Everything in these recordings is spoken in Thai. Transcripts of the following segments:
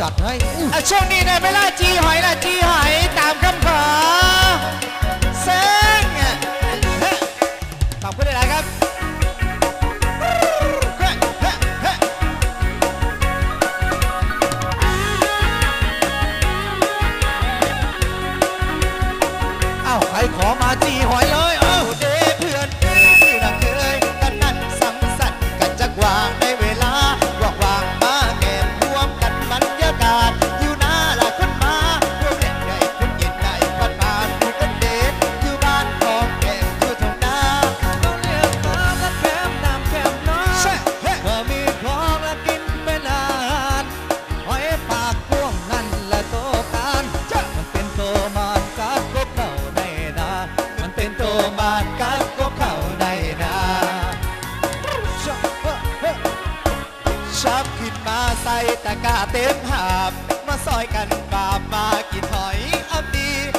จัดให้อะช่วงนี้ได้เวลาจีหอยละจีหอยตามคำขอ เป็นโตมานกัดกบเข้าในนาชอบเฮ้เฮ้ชอบขึ้นมาใส่ตะกาเต็มหาบ มาซอยกันบาบมากินหอยอับดี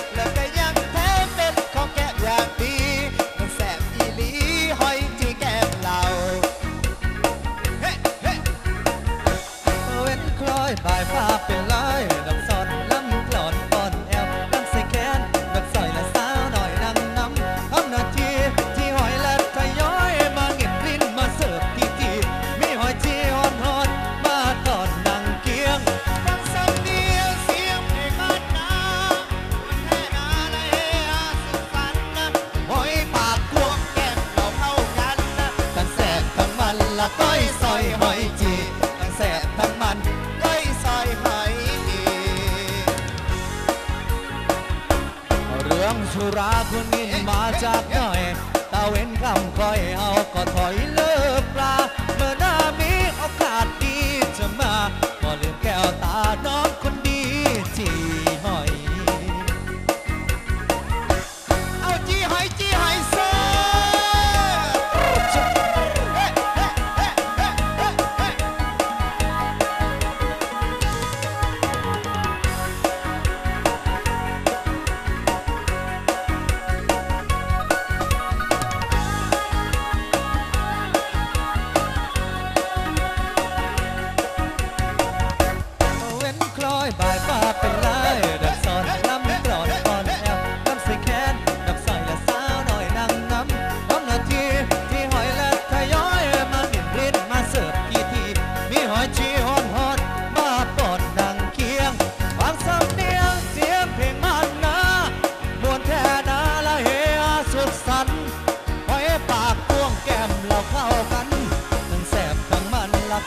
ราคุณนินมาจากหน่อยตาเว้นคำคอยเอาก็ถอยเลิกปลา เมื่อหน้ามีโอกาสดีจะมาก็ลืมแก้วตาน้อง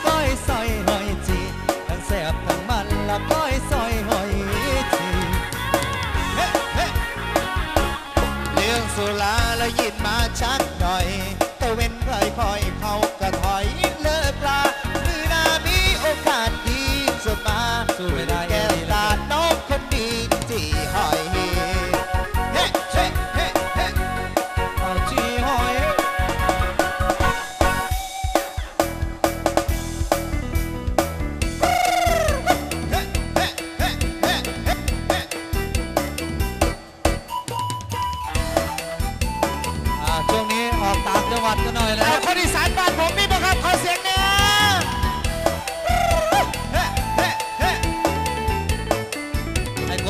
ก้อยซอยหอยจีทั้งแสบทั้งมันละก้อยซอยหอยจีเฮ้เฮ้เรื่องสุราแล้วยินมาชักหน่อยตะเว้นคอยคอย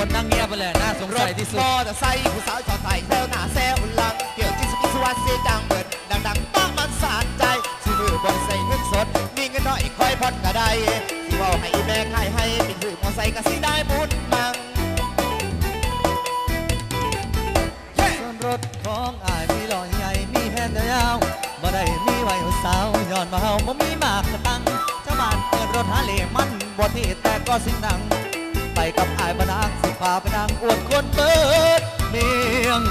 คนนั่งเงียบไปเลยน่าสงรสัถยที่สุมดอเตอร์ไซค์ผู้สาวชอบไทยแซวหน้าแซวหลังเกี่ยวที่สกิสวัสดิ์เสียงดังเบิดดังๆป้ามันสานใจซื้อมือบนใส่เงินสดมีเงินน้อยคอยผ่อนก็ได้สิเว่าให้แม่ขายให้เป็นถือมอไซค์ก็สิได้บุญมังเฮ้ส่วนรถของอายมีหล่อใหญ่มีแผ่นยาวบ่ได้มีไว้ให้สาวย้อนมาเฮาบ่มีมากกระตังเจ้าบ้านเปิดรถหาเหล่มันบ่เที่แต่ก็สิ่งดังไป กับอายบนางสิพาไปนางอวดคนเบิดเมียง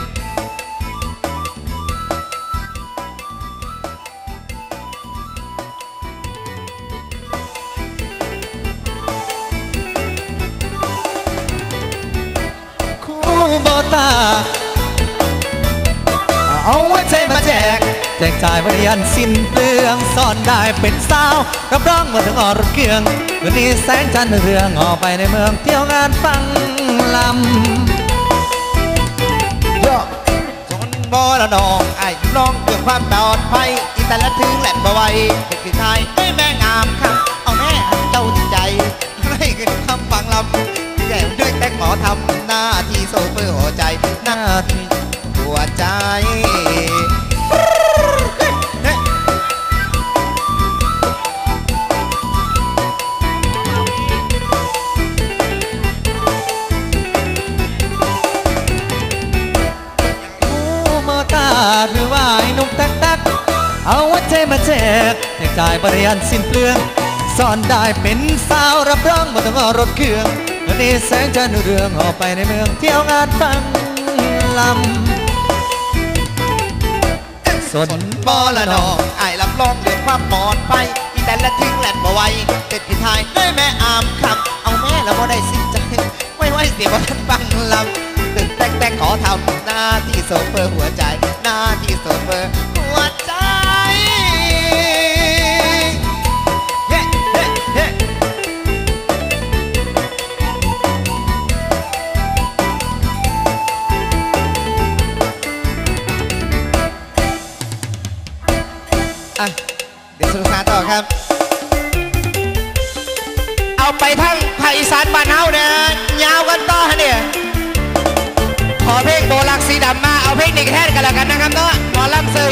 คู่บ่ตาเอาไว้ใจมาแจก แจกจ่ายบริยานสิ้นเปลืองซ่อนได้เป็นสาวรับรองมาถึงออรถเกืองวันนี้แสงจันทร์เรืองออกไปในเมืองเที่ยวงานฟังลำยอจนบ่ละนองไอ้น้องเพื่อความปลอดภัยอีแต่ละถึงแหลมบ่ไหวเด็กที่ไทยได้แม่งามครับเอาแม่เจ้าใจให้เงินคำฟังลำใหญ่ด้วยแต่ขอทำหน้าที่โซเฟอร์หัวใจหน้าที่หัวใจ มาแจกแจกจ่ายบริยานสิ้นเปลืองสอนได้เป็นสาวรับรองมาต้องเอรถเครื่องวันนี้แสงจันทร์เรืองออกไปในเมืองเที่ยวงานฟังลำสนบอละนองไอ้รับรองเรื่องความปลอดภัยอีแต่ละทิ้งแหลนบ่ไวเต็ดพิทายด้วยแม่อามคำเอาแม่ล้วบ่ได้สิ้นใจไม่ไหวเสียบ่ทันฟังลำตึกแต่งแต่งขอทำหน้าที่โซเฟอร์หัวใจ หน้าที่โซเฟอร์ อะเดี๋ยวสนุกสนานต่อครับ เอาไปทั้งภาคอีสานบ้านเฮาเนี่ยยาวกันต่อฮะเนี่ยขอเพลงโบลักสีดำมา เอาเพลงนี้แทนกันแล้วกันนะครับเนาะหมอลำซึง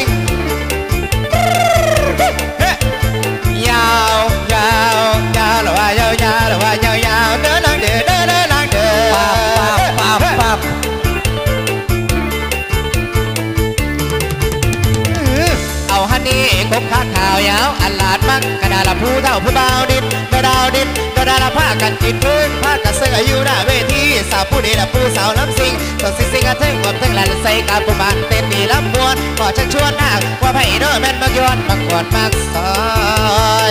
ผ้ากันจิตพื้นผ้ากันเสื้ออยู่หน้าเวทีสาวผู้ดีละผู้สาวลำสิงสดสิสิงอะเทิงหมเทิงแหลนใส่กาผู้บานเต้นดีลำมวนขอชักชวนหน้าว่าไผ่เด้อแม่นมักยวนมักกวดมักซอ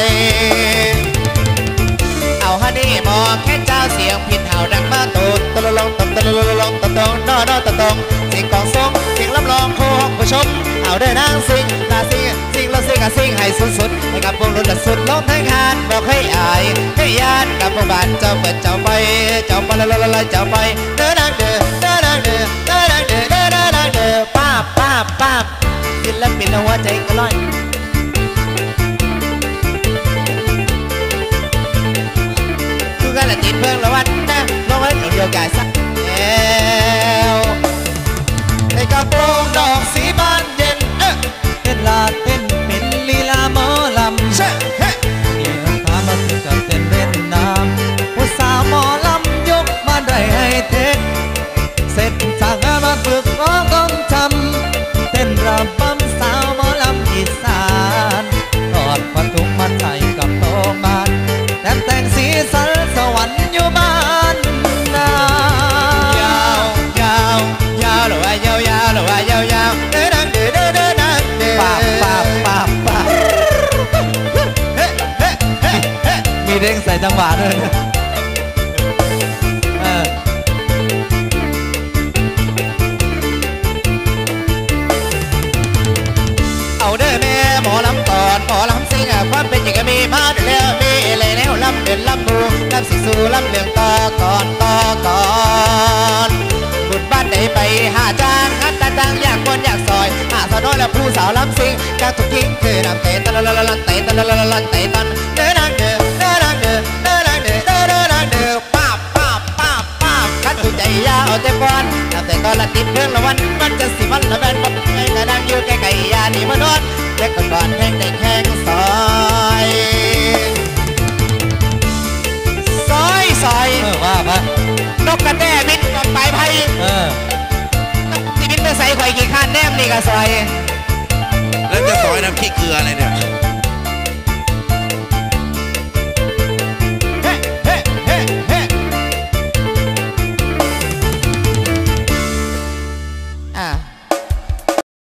ยเอาฮันนี่มองแค่เจ้าเสียงพินเห่าดังมาตูดตะลงตะตะลงตะตงนอนอตะตงเสียงกองทรงเสียงรับรองโคห้งผู้ชมเอาเด้อนางสิ สิงแล้วสิงอะสิงให้สุดๆให้กับวงรุ่นสุดลงทั้งคานบอกให้อายให้ยานกับหมู่บ้านเจ้าเปิดเจ้าไปเจ้าไปละละละละเจ้าไปเด้อนางเด้อเด้อนางเด้อเด้อนางเด้อเด้อเด้อนางเด้อป้าป้าป้าศิลปินหัวใจก็ลอยคือกันละติดเพิ่งละวันนะลงไว้เดียวกันสักแล้วในกระโปรงดอก เด้งใส่จังหวะด้วยเอาเด้อแม่หมอลำก่อนหมอลำซิงความเป็นอย่างก็มีมาเด้อแล้วมีอะไรแล้วลำเดินลำบูลำสิสู่ลำเลืองต่อก่อนต่อก่อนบุญบ้านใดไปหาจางอัดตาจางอยากบนอยากซอยหาสาวน้อยและผู้สาวลำซิงการถูกทิ้งคือนำเตะตะละละละเตะตะละละละละเตะตัน เอาแต่ก่อนนำแต่ก่อนละติดเครื่องละวันมันจะสิมันละแม่นบ่ไงกระดังอยู่ใกล้ๆยานี่มานอนแจ็คก่อนก่อนแข่งได้แข่งซอยซอยซอยเออว่าปะนกกระแตบินออกไปไพ่เออที่บินไปใส่ข่อยกี่ข้านแนมนี่ก็ซอยแล้วจะซอยน้ำขี้เกลืออะไรเนี่ย